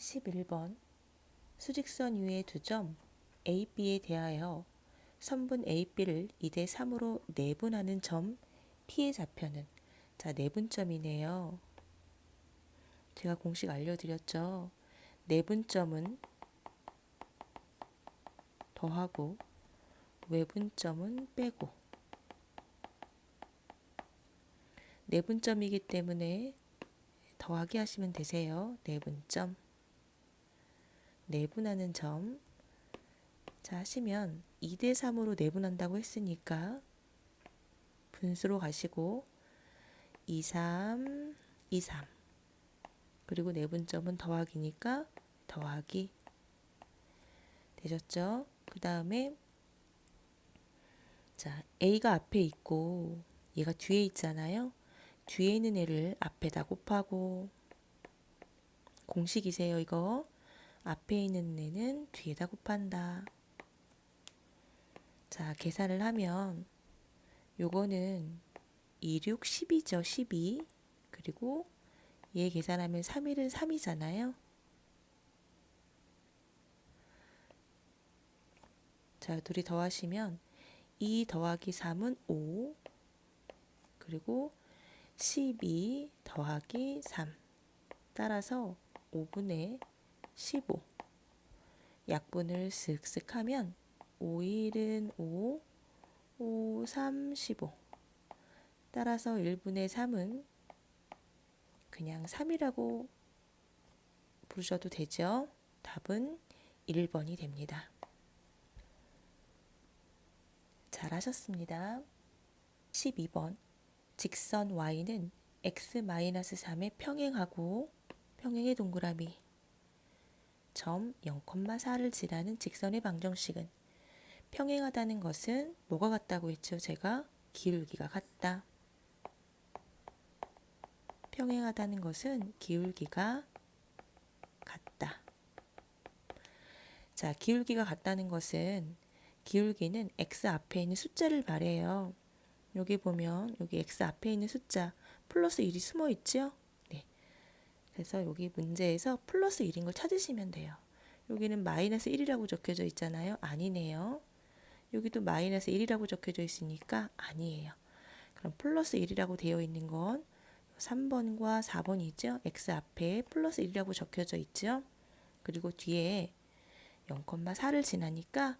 11번 수직선 위의 두점 AB에 대하여 선분 AB를 2대 3으로 내분하는 점 P의 좌표는 자 내분점이네요. 제가 공식 알려드렸죠. 내분점은 더하고 외분점은 빼고 내분점이기 때문에 더하기 하시면 되세요. 내분점 내분하는 점. 자, 하시면 2대 3으로 내분한다고 했으니까 분수로 가시고 2, 3, 2, 3. 그리고 내분점은 더하기니까 더하기. 되셨죠? 그 다음에 자, A가 앞에 있고 얘가 뒤에 있잖아요. 뒤에 있는 애를 앞에다 곱하고 공식이세요, 이거. 앞에 있는 애는 뒤에다 곱한다. 자, 계산을 하면 요거는 2, 6, 12죠. 12. 그리고 얘 계산하면 3, 1은 3이잖아요. 자, 둘이 더하시면 2 더하기 3은 5. 그리고 12 더하기 3. 따라서 5분의 15. 약분을 쓱쓱 하면 5일은 5, 5, 3, 15. 따라서 1분의 3은 그냥 3이라고 부르셔도 되죠. 답은 1번이 됩니다. 잘하셨습니다. 12번. 직선 y는 x-3에 평행하고 평행의 동그라미 점 0,4를 지나는 직선의 방정식은 평행하다는 것은 뭐가 같다고 했죠? 제가 기울기가 같다. 평행하다는 것은 기울기가 같다. 자, 기울기가 같다는 것은 기울기는 x 앞에 있는 숫자를 말해요. 여기 보면 여기 x 앞에 있는 숫자 플러스 1이 숨어 있죠? 네. 그래서 여기 문제에서 플러스 1인 걸 찾으시면 돼요. 여기는 마이너스 1이라고 적혀져 있잖아요. 아니네요. 여기도 마이너스 1이라고 적혀져 있으니까 아니에요. 그럼 플러스 1이라고 되어 있는 건 3번과 4번이죠. x 앞에 플러스 1이라고 적혀져 있죠. 그리고 뒤에 0,4를 지나니까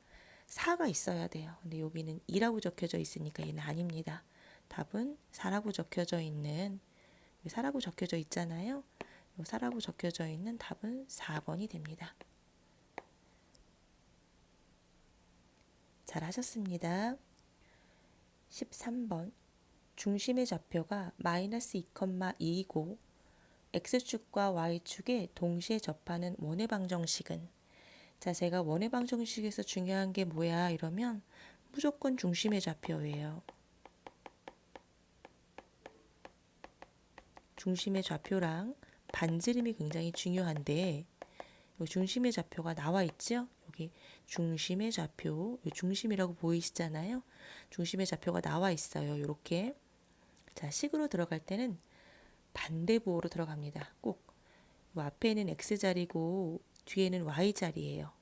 4가 있어야 돼요. 근데 여기는 2라고 적혀져 있으니까 얘는 아닙니다. 답은 4라고 적혀져 있는 4라고 적혀져 있잖아요. 4라고 적혀져 있는 답은 4번이 됩니다. 잘 하셨습니다. 13번 중심의 좌표가 마이너스 2,2이고 x축과 y축에 동시에 접하는 원의 방정식은 자 제가 원의 방정식에서 중요한 게 뭐야 이러면 무조건 중심의 좌표예요. 중심의 좌표랑 반지름이 굉장히 중요한데 중심의 좌표가 나와 있죠? 여기 중심의 좌표, 중심이라고 보이시잖아요. 중심의 좌표가 나와 있어요. 이렇게 자 식으로 들어갈 때는 반대 부호로 들어갑니다. 꼭 앞에는 x 자리고 뒤에는 y 자리예요.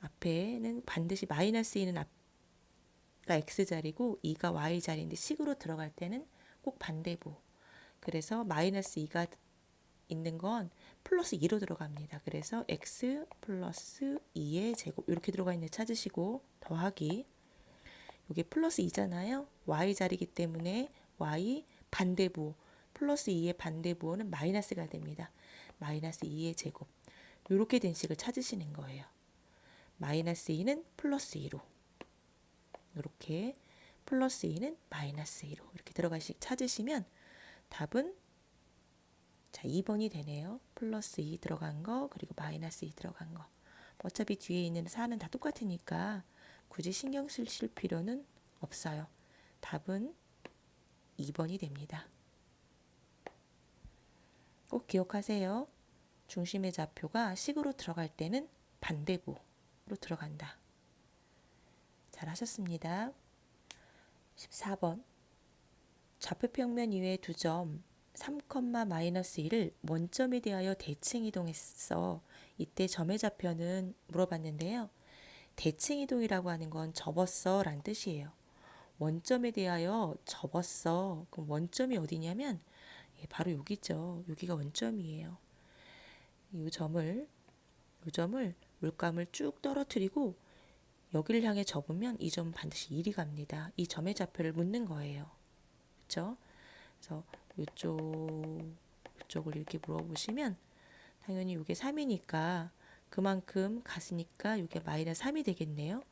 앞에는 반드시 마이너스 2는 앞가 x 자리고 2가 y 자리인데 식으로 들어갈 때는 꼭 반대부. 그래서 마이너스 2가 있는 건 플러스 2로 들어갑니다. 그래서 x 플러스 2의 제곱 이렇게 들어가 있는 찾으시고 더하기 여기 플러스 2잖아요. y 자리기 때문에 y 반대부 플러스 2의 반대부호는 마이너스가 됩니다. 마이너스 2의 제곱 이렇게 된 식을 찾으시는 거예요. 마이너스 2는 플러스 2로 이렇게 플러스 2는 마이너스 2로 이렇게 들어가식 찾으시면 답은 자 2번이 되네요. 플러스 2 들어간 거 그리고 마이너스 2 들어간 거 어차피 뒤에 있는 4는 다 똑같으니까 굳이 신경 쓰실 필요는 없어요. 답은 2번이 됩니다. 꼭 기억하세요. 중심의 좌표가 식으로 들어갈 때는 반대부로 들어간다. 잘 하셨습니다. 14번 좌표 평면 이외의 두 점 3, 마이너스 1을 원점에 대하여 대칭 이동했어. 이때 점의 좌표는 물어봤는데요. 대칭 이동이라고 하는 건 접었어 라는 뜻이에요. 원점에 대하여 접었어. 그럼 원점이 어디냐면 예, 바로 여기죠. 여기가 원점이에요. 이 점을 이 점을 물감을 쭉 떨어뜨리고 여기를 향해 접으면 이 점은 반드시 1이 갑니다. 이 점의 좌표를 묻는 거예요. 그렇죠? 그래서 이쪽 이쪽을 이렇게 물어보시면 당연히 이게 3이니까 그만큼 갔으니까 이게 마이너스 3이 되겠네요.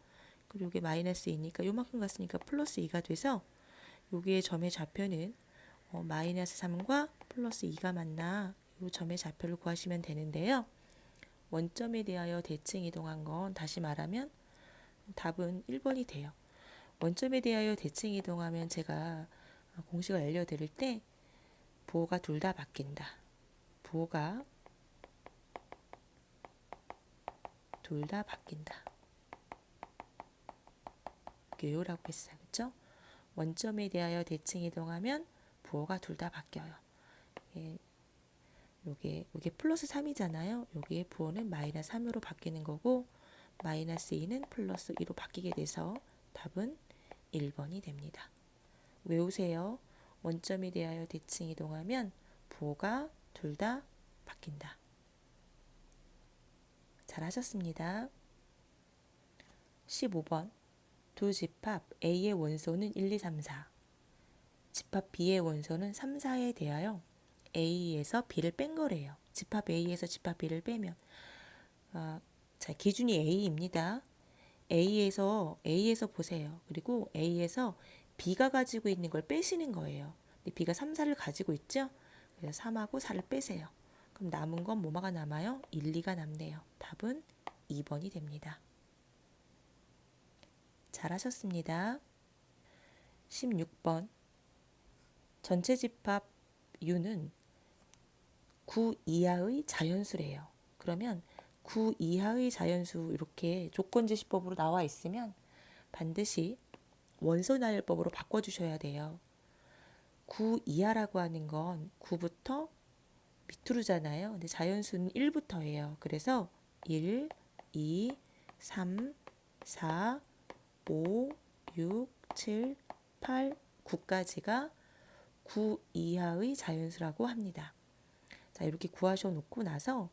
그리고 이게 마이너스 2니까 요만큼 갔으니까 플러스 2가 돼서 여기의 점의 좌표는 어, 마이너스 3과 플러스 2가 맞나 이 점의 좌표를 구하시면 되는데요. 원점에 대하여 대칭 이동한 건 다시 말하면 답은 1번이 돼요. 원점에 대하여 대칭 이동하면 제가 공식을 알려드릴 때 부호가 둘 다 바뀐다. 부호가 둘 다 바뀐다. 교요라고 했어요. 그렇죠? 원점에 대하여 대칭 이동하면 부호가 둘 다 바뀌어요. 예, 요게 요게 플러스 3이잖아요. 여기에 부호는 마이너스 3으로 바뀌는 거고 마이너스 2는 플러스 2로 바뀌게 돼서 답은 1번이 됩니다. 외우세요. 원점에 대하여 대칭 이동하면 부호가 둘 다 바뀐다. 잘하셨습니다. 15번 두 집합 A의 원소는 1, 2, 3, 4 집합 B의 원소는 3, 4에 대하여 A에서 B를 뺀 거래요. 집합 A에서 집합 B를 빼면 아, 자 기준이 A입니다. A에서 A에서 보세요. 그리고 A에서 B가 가지고 있는 걸 빼시는 거예요. 근데 B가 3, 4를 가지고 있죠? 그래서 3하고 4를 빼세요. 그럼 남은 건 뭐가 남아요? 1, 2가 남네요. 답은 2번이 됩니다. 잘하셨습니다. 16번 전체 집합 U는 9 이하의 자연수래요. 그러면 9 이하의 자연수 이렇게 조건제시법으로 나와 있으면 반드시 원소 나열법으로 바꿔주셔야 돼요. 9 이하라고 하는 건 9부터 밑으로잖아요. 근데 자연수는 1부터예요. 그래서 1, 2, 3, 4, 5, 6, 7, 8, 9까지가 9 이하의 자연수라고 합니다. 자, 이렇게 구하셔 놓고 나서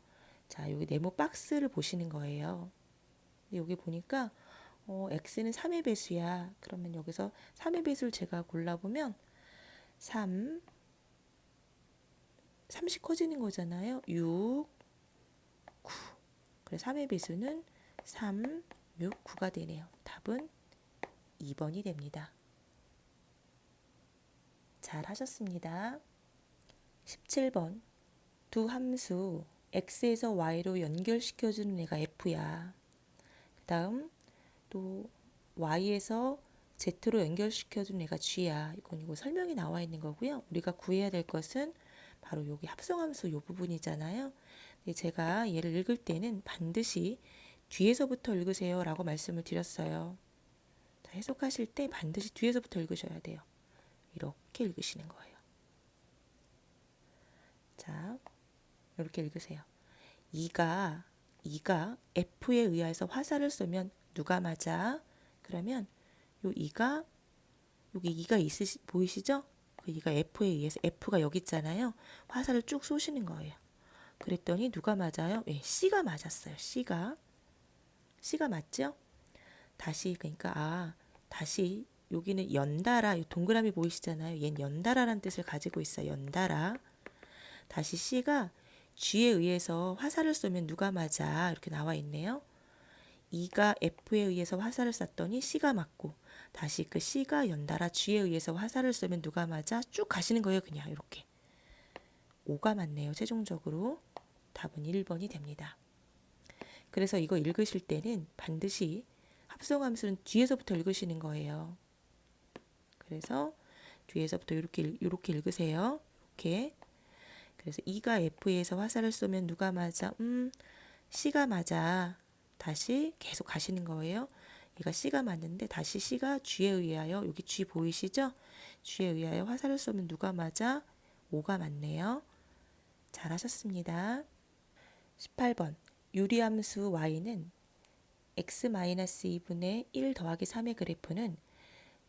자, 여기 네모 박스를 보시는 거예요. 여기 보니까 어, x는 3의 배수야. 그러면 여기서 3의 배수를 제가 골라보면 3, 30 커지는 거잖아요. 6, 9. 그래서 3의 배수는 3, 6, 9가 되네요. 답은 2번이 됩니다. 잘 하셨습니다. 17번. 두 함수 x에서 y로 연결시켜주는 애가 f야. 그 다음 또 y에서 z로 연결시켜주는 애가 g야. 이건 이거 설명이 나와 있는 거고요. 우리가 구해야 될 것은 바로 여기 합성함수 요 부분이잖아요. 제가 얘를 읽을 때는 반드시 뒤에서부터 읽으세요 라고 말씀을 드렸어요. 자, 해석하실 때 반드시 뒤에서부터 읽으셔야 돼요. 이렇게 읽으시는 거예요. 자, 이렇게 읽으세요. 2가 2가 F에 의해서 화살을 쏘면 누가 맞아? 그러면 요 2가 여기 2가 있으시 보이시죠? 그 2가 F에 의해서 F가 여기 있잖아요. 화살을 쭉 쏘시는 거예요. 그랬더니 누가 맞아요? 예, C가 맞았어요. C가 C가 맞죠? 다시 그러니까 아 다시 여기는 연달아 동그라미 보이시잖아요. 얜 연달아라는 뜻을 가지고 있어요. 연달아. 다시 C가 G에 의해서 화살을 쏘면 누가 맞아? 이렇게 나와 있네요. E가 F에 의해서 화살을 쐈더니 C가 맞고 다시 그 C가 연달아 G에 의해서 화살을 쏘면 누가 맞아? 쭉 가시는 거예요. 그냥 이렇게. 5가 맞네요. 최종적으로 답은 1번이 됩니다. 그래서 이거 읽으실 때는 반드시 합성함수는 뒤에서부터 읽으시는 거예요. 그래서 뒤에서부터 이렇게 이렇게 읽으세요. 이렇게 그래서 E가 F에서 화살을 쏘면 누가 맞아? 음, C가 맞아. 다시 계속 가시는 거예요. 얘가 C가 맞는데 다시 C가 G에 의하여 여기 G 보이시죠? G에 의하여 화살을 쏘면 누가 맞아? 5가 맞네요. 잘하셨습니다. 18번 유리함수 y는 x-2분의 1 더하기 3의 그래프는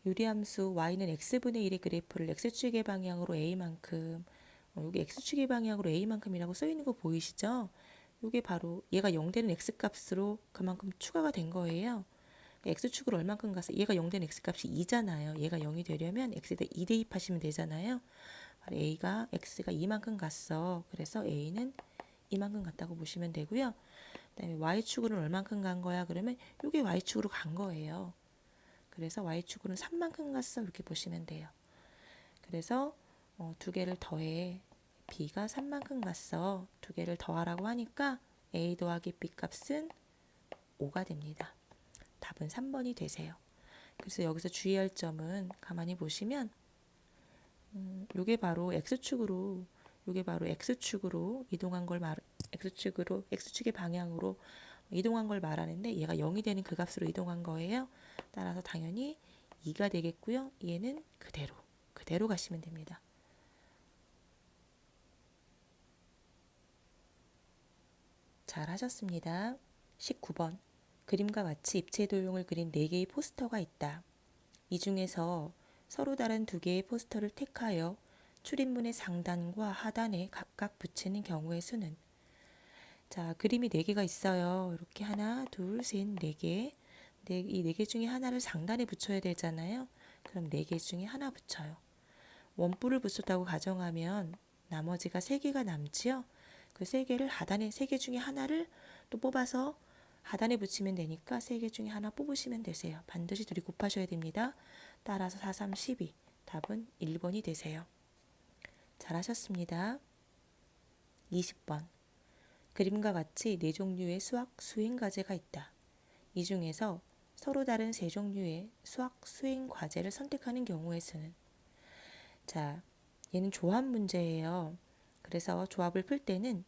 유리함수 y는 x분의 1의 그래프를 x축의 방향으로 a만큼 어, 여기 x축의 방향으로 a만큼이라고 써 있는 거 보이시죠? 이게 바로 얘가 0 되는 x값으로 그만큼 추가가 된 거예요. x축으로 얼만큼 가서 얘가 0 되는 x값이 2잖아요. 얘가 0이 되려면 x에다 2 대입하시면 되잖아요. a가 x가 2만큼 갔어. 그래서 a는 이만큼 갔다고 보시면 되고요. 그다음에 y축으로는 얼만큼 간 거야? 그러면 이게 y축으로 간 거예요. 그래서 y축으로는 3만큼 갔어. 이렇게 보시면 돼요. 그래서 어, 두 개를 더해 b가 3만큼 갔어. 두 개를 더하라고 하니까 a 더하기 b 값은 5가 됩니다. 답은 3번이 되세요. 그래서 여기서 주의할 점은 가만히 보시면 음, 요게 바로 x축으로 요게 바로 x축으로 이동한 걸 말, x축으로 x축의 방향으로 이동한 걸 말하는데 얘가 0이 되는 그 값으로 이동한 거예요. 따라서 당연히 2가 되겠고요. 얘는 그대로 그대로 가시면 됩니다. 잘 하셨습니다. 19번 그림과 같이 입체 도용을 그린 4개의 포스터가 있다. 이 중에서 서로 다른 두 개의 포스터를 택하여 출입문의 상단과 하단에 각각 붙이는 경우의 수는 자, 그림이 네 개가 있어요. 이렇게 하나, 둘, 셋, 네 개. 네, 이네 개 중에 하나를 상단에 붙여야 되잖아요. 그럼 네 개 중에 하나 붙여요. 원뿔을 붙였다고 가정하면 나머지가 세 개가 남지요. 그 세 개를 하단에 세 개 중에 하나를 또 뽑아서 하단에 붙이면 되니까 세 개 중에 하나 뽑으시면 되세요. 반드시 둘이 곱하셔야 됩니다. 따라서 4, 3, 12. 답은 1번이 되세요. 잘하셨습니다. 20번. 그림과 같이 네 종류의 수학 수행 과제가 있다. 이 중에서 서로 다른 세 종류의 수학 수행 과제를 선택하는 경우의 수는 자, 얘는 조합 문제예요. 그래서 조합을 풀 때는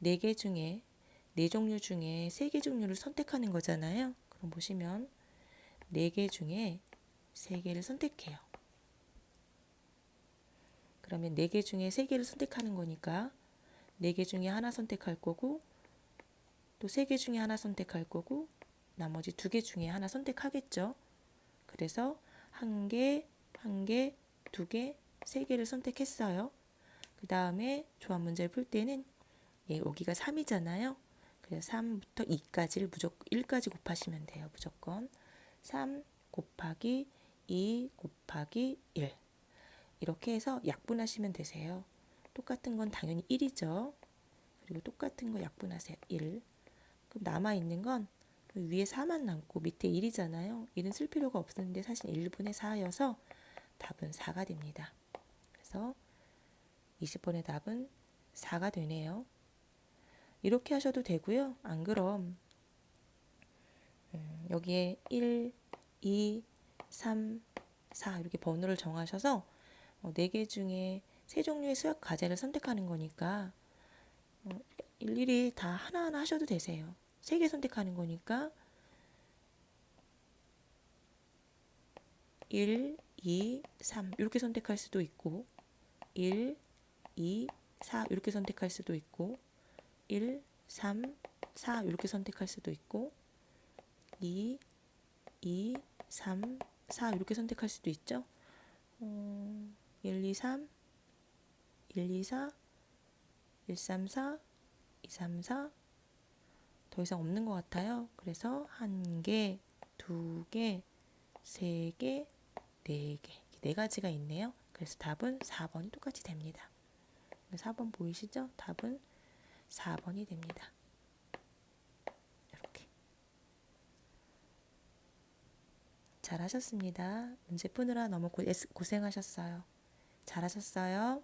네개 중에 네 종류 중에 세개 종류를 선택하는 거잖아요. 그럼 보시면 네개 중에 세 개를 선택해요. 그러면 네개 중에 세 개를 선택하는 거니까 네개 중에 하나 선택할 거고 또세개 중에 하나 선택할 거고 나머지 두개 중에 하나 선택하겠죠. 그래서 한 개, 한 개, 두 개, 세 개를 선택했어요. 그 다음에 조합 문제를 풀 때는 예, 여기가 3이잖아요. 그래서 3부터 2까지를 무조건 1까지 곱하시면 돼요. 무조건 3 곱하기 2 곱하기 1 이렇게 해서 약분하시면 되세요. 똑같은 건 당연히 1이죠. 그리고 똑같은 거 약분하세요. 1. 그럼 남아있는 건 위에 4만 남고 밑에 1이잖아요. 1은 쓸 필요가 없었는데 사실 1분의 4여서 답은 4가 됩니다. 그래서 20번의 답은 4가 되네요. 이렇게 하셔도 되고요. 안 그럼 음, 여기에 1, 2, 3, 4 이렇게 번호를 정하셔서 어, 4개 중에 세 종류의 수학 과제를 선택하는 거니까 어, 일일이 다 하나하나 하셔도 되세요. 세 개 선택하는 거니까 1, 2, 3 이렇게 선택할 수도 있고 1, 2, 4 이렇게 선택할 수도 있고 1, 3, 4 이렇게 선택할 수도 있고 2, 2, 3, 4 이렇게 선택할 수도 있죠. 어, 1, 2, 3, 1, 2, 4, 1, 3, 4, 2, 3, 4. 더 이상 없는 것 같아요. 그래서 한 개, 두 개, 세 개, 네 개. 네 가지가 있네요. 그래서 답은 4번이 똑같이 됩니다. 4번 보이시죠? 답은 4번이 됩니다. 이렇게. 잘하셨습니다. 문제 푸느라 너무 고, 고생하셨어요. 잘하셨어요.